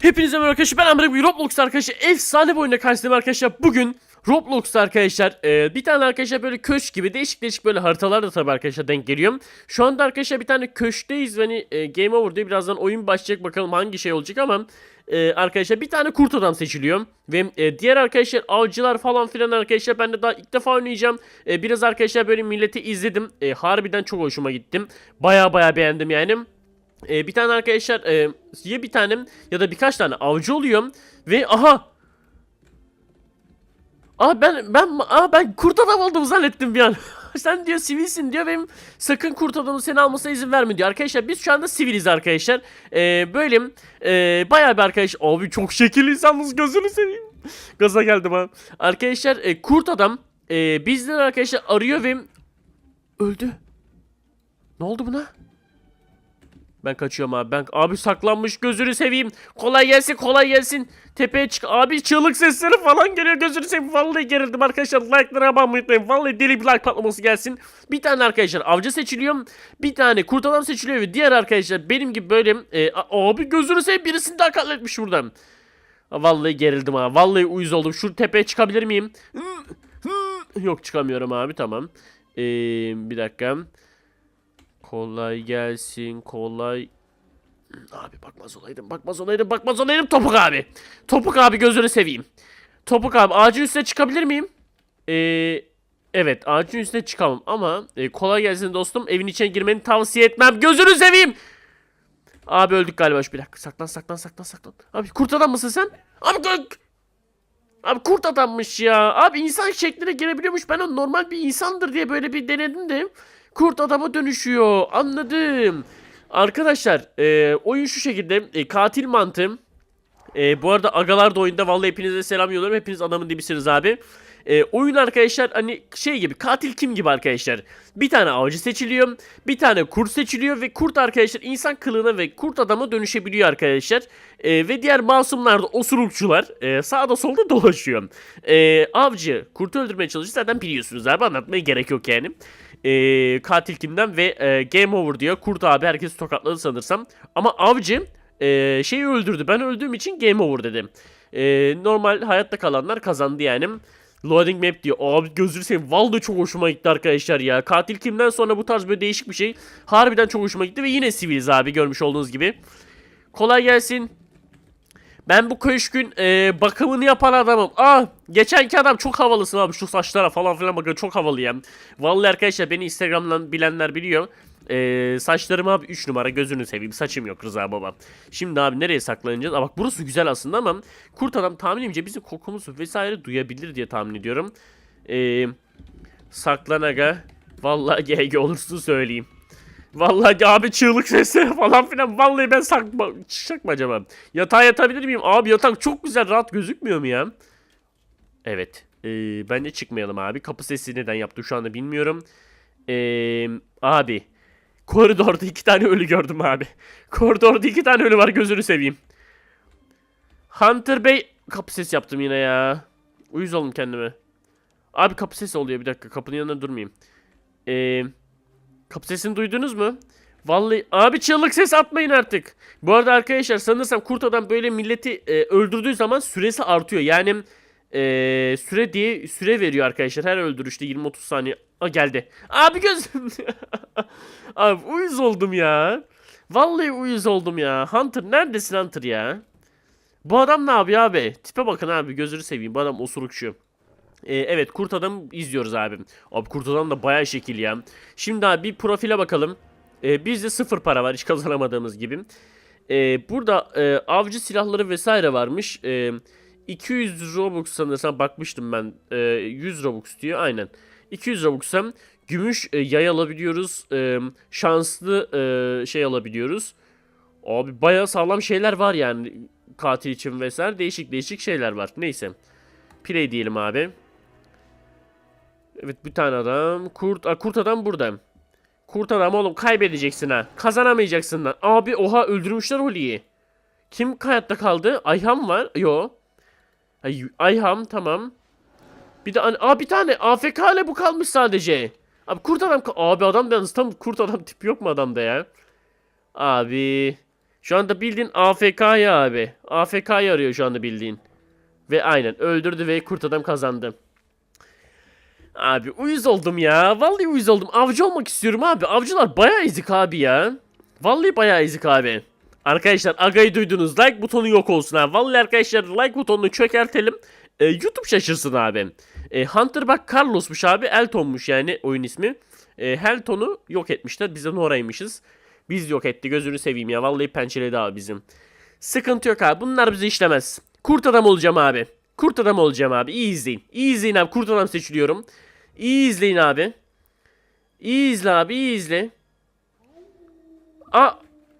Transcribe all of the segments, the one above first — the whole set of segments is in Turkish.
Hepinize merhaba arkadaşlar ben Emre bugün Roblox arkadaşlar efsane bir oyunda karşınızdayım arkadaşlar bugün Roblox arkadaşlar e, bir tane arkadaşlar böyle köşk gibi değişik değişik böyle haritalar da tabii arkadaşlar denk geliyor. Şu anda arkadaşlar bir tane köşkteyiz hani e, game over diye birazdan oyun başlayacak bakalım hangi şey olacak ama e, arkadaşlar bir tane kurt adam seçiliyor ve e, diğer arkadaşlar avcılar falan filan arkadaşlar ben de daha ilk defa oynayacağım. E, biraz arkadaşlar böyle milleti izledim e, harbiden çok hoşuma gittim baya baya beğendim yani. Ee, bir tane arkadaşlar e, ya bir tane ya da birkaç tane avcı oluyor ve aha Aa ben ben aa ben kurt adam oldum zannettim bir an. Sen diyor sivilsin diyor benim sakın kurt adamı seni almasına izin verme diyor. Arkadaşlar biz şu anda siviliz arkadaşlar. Ee, böyle e, bayağı bir arkadaş abi çok şekil insanız gözünü seveyim. Gaza geldim ha. Arkadaşlar e, kurt adam e, bizleri arkadaşlar arıyor ve öldü. Ne oldu buna? Ben kaçıyorum abi. Ben abi saklanmış gözünü seveyim. Kolay gelsin, kolay gelsin. Tepeye çık. Abi çığlık sesleri falan geliyor gözünü seveyim. Vallahi gerildim arkadaşlar. Like'lara abone unutmayın. Vallahi deli bir like patlaması gelsin. Bir tane arkadaşlar avcı seçiliyor. Bir tane kurt adam seçiliyor ve diğer arkadaşlar benim gibi böyle e, abi gözünü seveyim birisini daha katletmiş buradan. Vallahi gerildim ha. Vallahi uyuz oldum. Şu tepeye çıkabilir miyim? Yok çıkamıyorum abi tamam. Ee, bir dakika. Kolay gelsin kolay. Abi bakmaz olaydım bakmaz olaydım bakmaz olaydım Topuk abi. Topuk abi gözünü seveyim. Topuk abi ağacın üstüne çıkabilir miyim? Ee, evet ağacın üstüne çıkamam ama e, kolay gelsin dostum evin içine girmeni tavsiye etmem. Gözünü seveyim. Abi öldük galiba şu bir dakika saklan saklan saklan saklan. Abi kurt adam mısın sen? Abi kalk. Abi kurt adammış ya. Abi insan şekline girebiliyormuş. Ben o normal bir insandır diye böyle bir denedim de. Kurt adama dönüşüyor. Anladım. Arkadaşlar e, oyun şu şekilde. E, katil mantığım. E, bu arada agalar da oyunda. Vallahi hepinize selam yolluyorum. Hepiniz adamın dibisiniz abi. E, oyun arkadaşlar hani şey gibi katil kim gibi arkadaşlar. Bir tane avcı seçiliyor. Bir tane kurt seçiliyor ve kurt arkadaşlar insan kılığına ve kurt adama dönüşebiliyor arkadaşlar. E, ve diğer masumlar da osurukçular e, sağda solda dolaşıyor. E, avcı kurtu öldürmeye çalışıyor zaten biliyorsunuz abi anlatmaya gerek yok yani. E, katil kimden ve e, game over diyor. Kurt abi herkesi tokatladı sanırsam. Ama avcı e, şeyi öldürdü. Ben öldüğüm için game over dedim. E, normal hayatta kalanlar kazandı yani. Loading map diyor. Abi gözünü seveyim. Vallahi çok hoşuma gitti arkadaşlar ya. Katil kimden sonra bu tarz böyle değişik bir şey. Harbiden çok hoşuma gitti ve yine siviliz abi görmüş olduğunuz gibi. Kolay gelsin. Ben bu köşkün e, bakımını yapan adamım. Ah geçenki adam çok havalısın abi şu saçlara falan filan bakın çok havalı ya. Vallahi arkadaşlar beni Instagram'dan bilenler biliyor. E, saçlarım abi 3 numara gözünü seveyim saçım yok Rıza baba. Şimdi abi nereye saklanacağız? Aa, bak burası güzel aslında ama kurt adam tahminimce bizim kokumuzu vesaire duyabilir diye tahmin ediyorum. E, saklan. Vallahi GG olursun söyleyeyim. Vallahi abi çığlık sesleri falan filan. Vallahi ben sakma, çıkacak mı acaba? Yatağa yatabilir miyim? Abi yatak çok güzel rahat gözükmüyor mu ya? Evet. Ee, bence çıkmayalım abi. Kapı sesi neden yaptı şu anda bilmiyorum. Ee, abi. Koridorda iki tane ölü gördüm abi. Koridorda iki tane ölü var gözünü seveyim. Hunter Bey. Kapı sesi yaptım yine ya. Uyuz oldum kendime. Abi kapı sesi oluyor bir dakika. Kapının yanında durmayayım. Eee... Kapı sesini duydunuz mu? Vallahi abi çığlık ses atmayın artık. Bu arada arkadaşlar sanırsam kurt adam böyle milleti e, öldürdüğü zaman süresi artıyor. Yani e, süre diye süre veriyor arkadaşlar. Her öldürüşte 20-30 saniye. Aa geldi. Abi gözüm. abi uyuz oldum ya. Vallahi uyuz oldum ya. Hunter neredesin Hunter ya? Bu adam ne yapıyor abi? Tipe bakın abi gözünü seveyim. Bu adam osurukçu. Ee, evet kurt adam izliyoruz abi. Abi kurt adam da bayağı şekil ya. Şimdi abi bir profile bakalım. Ee, bizde sıfır para var hiç kazanamadığımız gibi. Ee, burada e, avcı silahları vesaire varmış. Ee, 200 Robux sanırsam bakmıştım ben. Ee, 100 Robux diyor aynen. 200 Robux'am gümüş e, yay alabiliyoruz. Ee, şanslı e, şey alabiliyoruz. Abi bayağı sağlam şeyler var yani katil için vesaire değişik değişik şeyler var. Neyse. Play diyelim abi. Evet bir tane adam. Kurt, Aa, kurt adam burada. Kurt adam oğlum kaybedeceksin ha. Kazanamayacaksın lan. Abi oha öldürmüşler Holly'yi. Kim hayatta kaldı? Ayham var. Yo. Ay, Ayham tamam. Bir de Aa bir tane AFK ile bu kalmış sadece. Abi kurt adam abi adam yalnız tam kurt adam tipi yok mu adamda ya? Abi Şu anda bildiğin AFK'ya abi. AFK'yı arıyor şu anda bildiğin. Ve aynen öldürdü ve kurt adam kazandı. Abi uyuz oldum ya. Vallahi uyuz oldum. Avcı olmak istiyorum abi. Avcılar bayağı ezik abi ya. Vallahi bayağı ezik abi. Arkadaşlar Aga'yı duydunuz. Like butonu yok olsun ha. Vallahi arkadaşlar like butonunu çökertelim. Ee, YouTube şaşırsın abi. Ee, Hunter bak Carlos'muş abi. Elton'muş yani oyun ismi. Ee, Helton'u yok etmişler. Biz de Nora'ymışız. Biz yok etti. Gözünü seveyim ya. Vallahi pençeledi abi bizim. Sıkıntı yok abi. Bunlar bize işlemez. Kurt adam olacağım abi. Kurt adam olacağım abi. İyi izleyin. İyi izleyin abi. Kurt adam seçiliyorum. İyi izleyin abi. İyi izle abi. iyi izle. A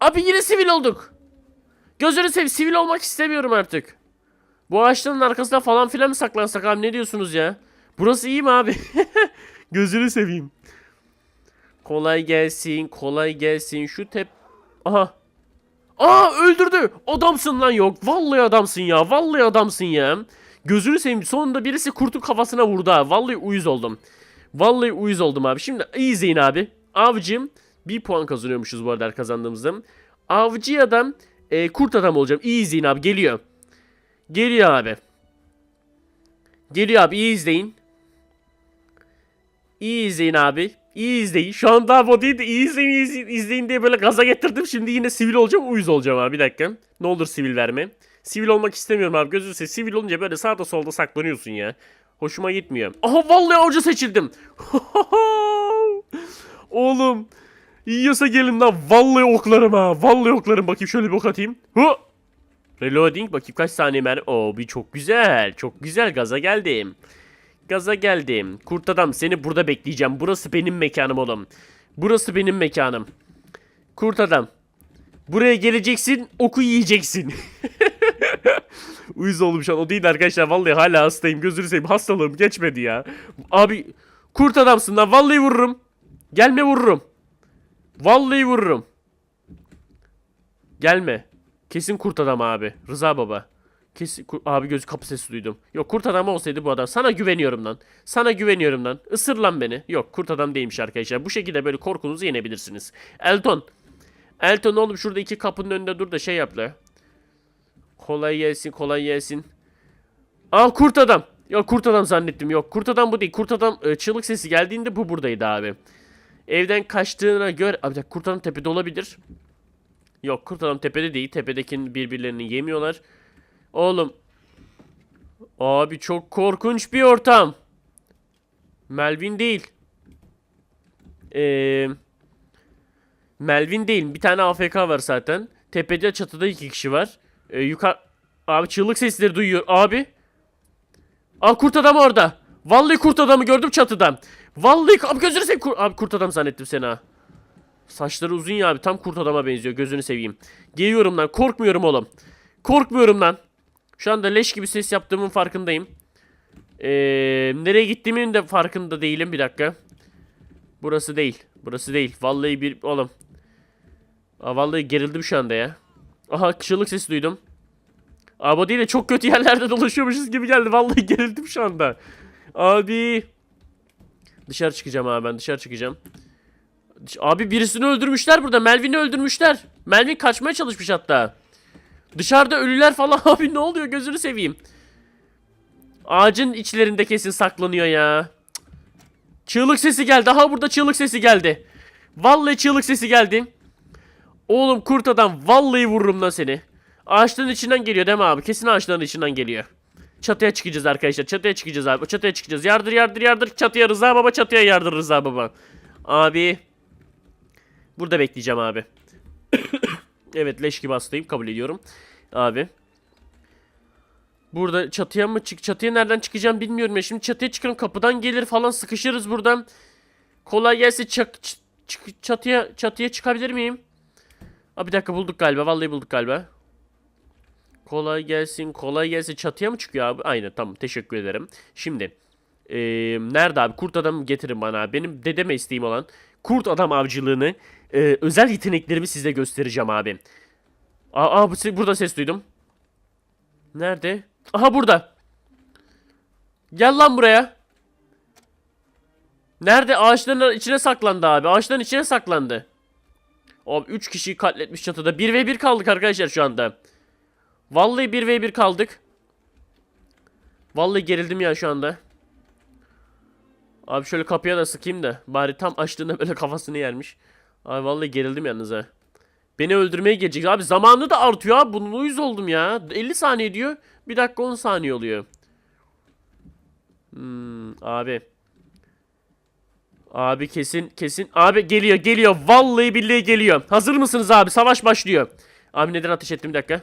abi yine sivil olduk. Gözünü seveyim. Sivil olmak istemiyorum artık. Bu ağaçların arkasına falan filan mı saklansak abi? Ne diyorsunuz ya? Burası iyi mi abi? Gözünü seveyim. Kolay gelsin. Kolay gelsin. Şu tep... Aha. Aa öldürdü. Adamsın lan yok. Vallahi adamsın ya. Vallahi adamsın ya. Gözünü seveyim. Sonunda birisi kurtun kafasına vurdu ha. Vallahi uyuz oldum. Vallahi uyuz oldum abi. Şimdi iyi izleyin abi. Avcım bir puan kazanıyormuşuz bu arada kazandığımızda. Avcı adam e, kurt adam olacağım. İyi izleyin abi. Geliyor. Geliyor abi. Geliyor abi. iyi izleyin. İyi izleyin abi. İyi izleyin. Şu an daha bu değil de iyi izleyin, iyi izleyin diye böyle gaza getirdim. Şimdi yine sivil olacağım, uyuz olacağım abi. Bir dakika. Ne olur sivil verme. Sivil olmak istemiyorum abi. Gözünü. Sivil olunca böyle sağda solda saklanıyorsun ya. Hoşuma gitmiyor. Aha vallahi avcı seçildim. Oğlum. Yiyorsa gelin lan. Vallahi oklarım ha. Vallahi oklarım. Bakayım şöyle bir ok atayım. Hı. Reloading. Bakayım kaç saniye mermi. Oo bir çok güzel. Çok güzel. Gaza geldim. Gaza geldim. Kurt adam seni burada bekleyeceğim. Burası benim mekanım oğlum. Burası benim mekanım. Kurt adam. Buraya geleceksin, oku yiyeceksin. Uyuz oldum şu an. O değil arkadaşlar. Vallahi hala hastayım. Gözünü seveyim. Hastalığım geçmedi ya. Abi kurt adamsın lan. Vallahi vururum. Gelme vururum. Vallahi vururum. Gelme. Kesin kurt adam abi. Rıza baba. Kesin abi göz kapı sesi duydum. Yok kurt adam olsaydı bu adam. Sana güveniyorum lan. Sana güveniyorum lan. Isır lan beni. Yok kurt adam değilmiş arkadaşlar. Bu şekilde böyle korkunuzu yenebilirsiniz. Elton. Elton oğlum şurada iki kapının önünde dur da şey yap la. Kolay gelsin kolay gelsin. Aa kurt adam. Yok kurt adam zannettim. Yok kurt adam bu değil. Kurt adam e, çığlık sesi geldiğinde bu buradaydı abi. Evden kaçtığına göre... Abi kurt adam tepede olabilir. Yok kurt adam tepede değil. Tepedekinin birbirlerini yemiyorlar. Oğlum. Abi çok korkunç bir ortam. Melvin değil. Eee... Melvin değil. Bir tane AFK var zaten. Tepede çatıda iki kişi var. Ee, yukarı... Abi çığlık sesleri duyuyor. Abi. Aa kurt adam orada. Vallahi kurt adamı gördüm çatıdan. Vallahi abi gözünü seveyim. Kur... Abi kurt adam zannettim seni ha. Saçları uzun ya abi. Tam kurt adama benziyor. Gözünü seveyim. Geliyorum lan. Korkmuyorum oğlum. Korkmuyorum lan. Şu anda leş gibi ses yaptığımın farkındayım. Ee, nereye gittiğimin de farkında değilim. Bir dakika. Burası değil. Burası değil. Vallahi bir... Oğlum. Aa, vallahi gerildim şu anda ya. Aha çığlık sesi duydum. Abi de çok kötü yerlerde dolaşıyormuşuz gibi geldi. Vallahi gerildim şu anda. Abi. Dışarı çıkacağım abi ben dışarı çıkacağım. Abi birisini öldürmüşler burada. Melvin'i öldürmüşler. Melvin kaçmaya çalışmış hatta. Dışarıda ölüler falan abi ne oluyor gözünü seveyim. Ağacın içlerinde kesin saklanıyor ya. Çığlık sesi geldi. Aha burada çığlık sesi geldi. Vallahi çığlık sesi geldi. Oğlum kurt adam vallahi vururum lan seni. Ağaçların içinden geliyor değil mi abi? Kesin ağaçların içinden geliyor. Çatıya çıkacağız arkadaşlar. Çatıya çıkacağız abi. Çatıya çıkacağız. Yardır yardır yardır. Çatıya Rıza baba çatıya yardır Rıza baba. Abi. Burada bekleyeceğim abi. evet leş gibi hastayım kabul ediyorum. Abi. Burada çatıya mı çık? Çatıya nereden çıkacağım bilmiyorum ya. Şimdi çatıya çıkarım kapıdan gelir falan sıkışırız buradan. Kolay gelsin çak, çatıya çatıya çıkabilir miyim? Aa, bir dakika bulduk galiba. Vallahi bulduk galiba. Kolay gelsin. Kolay gelsin. Çatıya mı çıkıyor abi? Aynen tamam. Teşekkür ederim. Şimdi. eee, nerede abi? Kurt adam getirin bana. Benim dedeme isteğim olan kurt adam avcılığını eee, özel yeteneklerimi size göstereceğim abi. Aa, aa burada ses duydum. Nerede? Aha burada. Gel lan buraya. Nerede? Ağaçların içine saklandı abi. Ağaçların içine saklandı. Abi 3 kişiyi katletmiş çatıda. 1 ve 1 kaldık arkadaşlar şu anda. Vallahi 1 ve 1 kaldık. Vallahi gerildim ya şu anda. Abi şöyle kapıya da sıkayım da. Bari tam açtığında böyle kafasını yermiş. Abi vallahi gerildim yalnız ha. Beni öldürmeye gelecek. Abi zamanı da artıyor abi. Bunun uyuz oldum ya. 50 saniye diyor. 1 dakika 10 saniye oluyor. Hmm, abi. Abi kesin kesin. Abi geliyor geliyor. Vallahi billahi geliyor. Hazır mısınız abi? Savaş başlıyor. Abi neden ateş ettim bir dakika.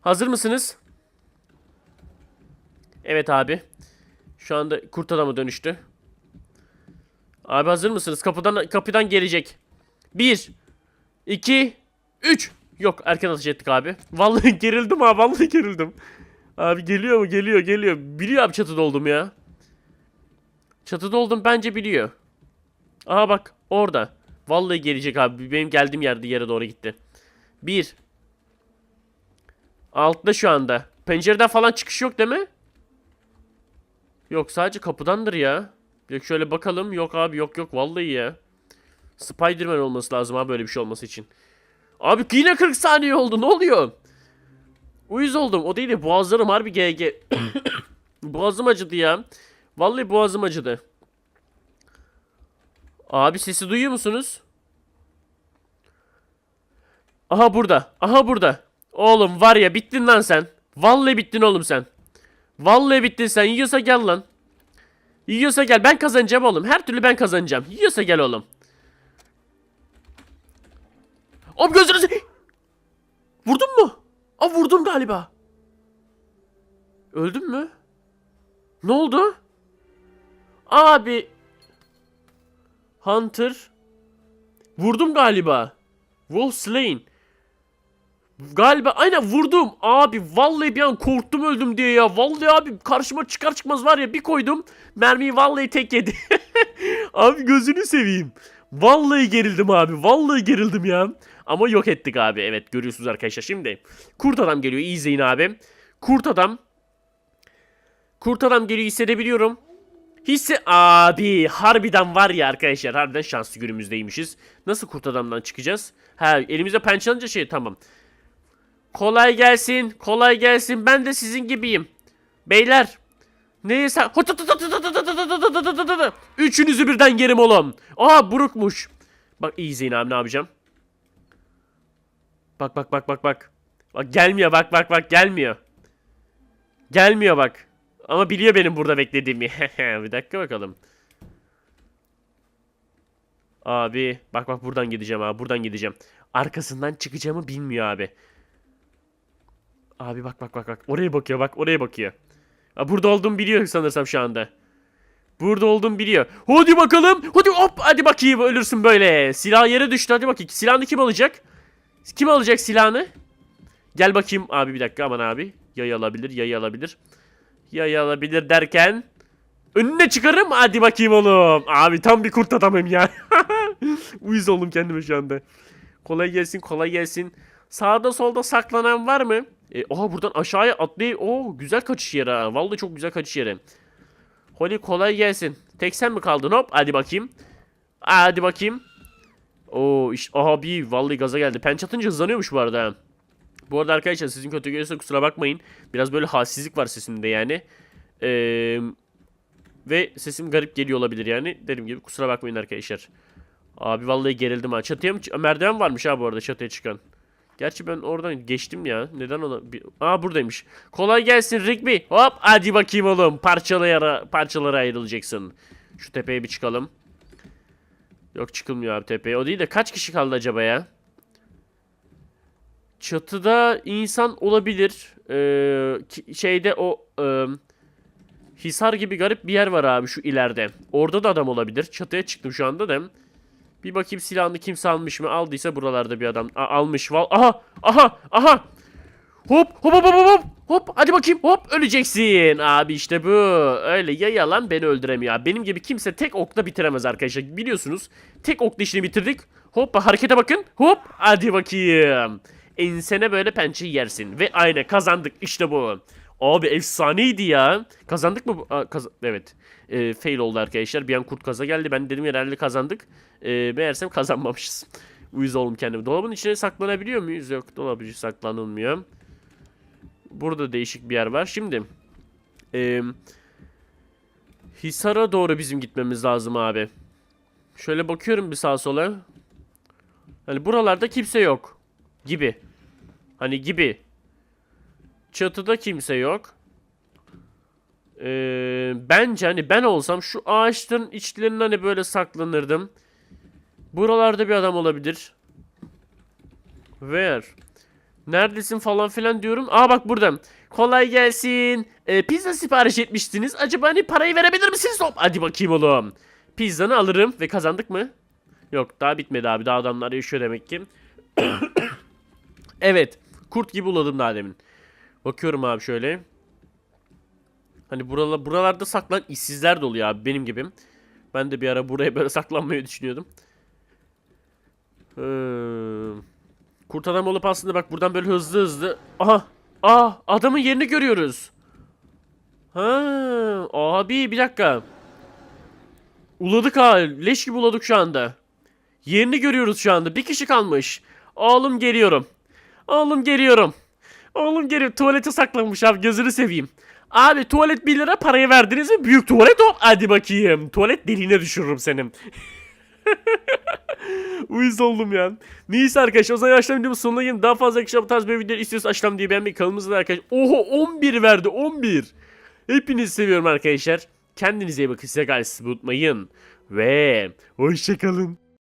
Hazır mısınız? Evet abi. Şu anda kurt adamı dönüştü. Abi hazır mısınız? Kapıdan kapıdan gelecek. 1 2 3 Yok erken ateş ettik abi. Vallahi gerildim ha vallahi gerildim. Abi geliyor mu? Geliyor geliyor. Biliyor abi çatıda oldum ya. Çatıda oldum bence biliyor. Aha bak orada. Vallahi gelecek abi. Benim geldiğim yerde yere doğru gitti. Bir. Altta şu anda. Pencereden falan çıkış yok değil mi? Yok sadece kapıdandır ya. Yok şöyle bakalım. Yok abi yok yok vallahi ya. Spiderman olması lazım abi böyle bir şey olması için. Abi yine 40 saniye oldu. Ne oluyor? Uyuz oldum. O değil de boğazlarım harbi GG. boğazım acıdı ya. Vallahi boğazım acıdı. Abi sesi duyuyor musunuz? Aha burada. Aha burada. Oğlum var ya bittin lan sen. Vallahi bittin oğlum sen. Vallahi bittin sen. Yiyorsa gel lan. Yiyorsa gel. Ben kazanacağım oğlum. Her türlü ben kazanacağım. Yiyorsa gel oğlum. Abi gözünü se- Vurdun mu? Aa vurdum galiba. Öldün mü? Ne oldu? Abi. Hunter. Vurdum galiba. Wolf slain. Galiba aynen vurdum. Abi vallahi bir an korktum öldüm diye ya. Vallahi abi karşıma çıkar çıkmaz var ya bir koydum. Mermiyi vallahi tek yedi. abi gözünü seveyim. Vallahi gerildim abi. Vallahi gerildim ya. Ama yok ettik abi. Evet görüyorsunuz arkadaşlar. Şimdi kurt adam geliyor. İyi izleyin abi. Kurt adam. Kurt adam geliyor hissedebiliyorum. Hisse abi harbiden var ya arkadaşlar harbiden şanslı günümüzdeymişiz. Nasıl kurt adamdan çıkacağız? Ha elimizde pençe alınca şey tamam. Kolay gelsin kolay gelsin ben de sizin gibiyim. Beyler. Neyse. Üçünüzü birden gerim oğlum. Aa burukmuş. Bak iyi izleyin abi ne yapacağım. Bak bak bak bak bak. Bak gelmiyor bak bak bak gelmiyor. Gelmiyor bak. Ama biliyor benim burada beklediğimi. bir dakika bakalım. Abi bak bak buradan gideceğim abi buradan gideceğim. Arkasından çıkacağımı bilmiyor abi. Abi bak bak bak bak oraya bakıyor bak oraya bakıyor. Ha, burada olduğumu biliyor sanırsam şu anda. Burada olduğumu biliyor. Hadi bakalım. Hadi hop hadi bakayım ölürsün böyle. Silah yere düştü hadi bakayım. Silahını kim alacak? Kim alacak silahını? Gel bakayım abi bir dakika aman abi. Yayı alabilir yayı alabilir. Yayı alabilir derken. Önüne çıkarım hadi bakayım oğlum. Abi tam bir kurt adamım ya. Uyuz oldum kendime şu anda. Kolay gelsin kolay gelsin. Sağda solda saklanan var mı? E, oha buradan aşağıya atlayıp. Oo güzel kaçış yeri ha. Vallahi çok güzel kaçış yeri. Holly kolay gelsin. Tek sen mi kaldın hop? Hadi bakayım. Hadi bakayım. Oo iş abi vallahi gaza geldi. Penç atınca hızlanıyormuş bu arada. Bu arada arkadaşlar sizin kötü geliyorsa kusura bakmayın. Biraz böyle halsizlik var sesimde yani. Eee ve sesim garip geliyor olabilir yani. Dediğim gibi kusura bakmayın arkadaşlar. Abi vallahi gerildim ha. Çatıya mı? Merdiven varmış ha bu arada çatıya çıkan. Gerçi ben oradan geçtim ya. Neden ona? Aa buradaymış. Kolay gelsin Rigby. Hop hadi bakayım oğlum. Parçalara, parçalara ayrılacaksın. Şu tepeye bir çıkalım. Yok çıkılmıyor abi tepeye. O değil de kaç kişi kaldı acaba ya? Çatıda insan olabilir. Ee, şeyde o e, Hisar gibi garip bir yer var abi şu ileride. Orada da adam olabilir. Çatıya çıktım şu anda da. Bir bakayım silahını kimse almış mı? Aldıysa buralarda bir adam. A- almış. Val aha! Aha! Aha. Hop! Hop hop hop hop! Hop! Hadi bakayım. Hop! Öleceksin. Abi işte bu. Öyle ya yalan beni öldüremiyor. Benim gibi kimse tek okla bitiremez arkadaşlar. Biliyorsunuz tek okla işini bitirdik. Hop harekete bakın. Hop! Hadi bakayım ensene böyle pençe yersin ve aynen kazandık işte bu abi efsaneydi ya kazandık mı? Aa, kaz- evet Ee, fail oldu arkadaşlar bir an kurt kaza geldi ben dedim herhalde kazandık ee, meğersem kazanmamışız Uyuz oldum kendime. Dolabın içine saklanabiliyor muyuz? Yok dolabın saklanılmıyor. Burada değişik bir yer var. Şimdi eee Hisar'a doğru bizim gitmemiz lazım abi. Şöyle bakıyorum bir sağa sola. Hani buralarda kimse yok. Gibi. Hani gibi. Çatıda kimse yok. Ee, bence hani ben olsam şu ağaçların içlerine hani böyle saklanırdım. Buralarda bir adam olabilir. Where? Neredesin falan filan diyorum. Aa bak burada. Kolay gelsin. Ee, pizza sipariş etmiştiniz. Acaba hani parayı verebilir misiniz? Hop, hadi bakayım oğlum. Pizzanı alırım ve kazandık mı? Yok daha bitmedi abi. Daha adamlar yaşıyor demek ki. evet. Kurt gibi uladım daha demin. Bakıyorum abi şöyle. Hani buralar, buralarda saklan işsizler de oluyor abi benim gibi. Ben de bir ara buraya böyle saklanmayı düşünüyordum. Hmm. Kurt adam olup aslında bak buradan böyle hızlı hızlı. Aha. Aa adamın yerini görüyoruz. Ha abi bir dakika. Uladık ha. Leş gibi uladık şu anda. Yerini görüyoruz şu anda. Bir kişi kalmış. Oğlum geliyorum. Oğlum geliyorum. Oğlum geliyor. Tuvalete saklanmış abi gözünü seveyim. Abi tuvalet 1 lira parayı verdiniz mi? Büyük tuvalet hop. Hadi bakayım. Tuvalet deliğine düşürürüm senin. Uyuz oldum ya. Neyse arkadaşlar o zaman yaşlam videomun sonuna gelin. Daha fazla arkadaşlar bu tarz bir video istiyorsanız aşağıdan diye beğenmeyi kanalımızda arkadaşlar. Oho 11 verdi 11. Hepinizi seviyorum arkadaşlar. Kendinize iyi bakın size gayet unutmayın. Ve hoşçakalın.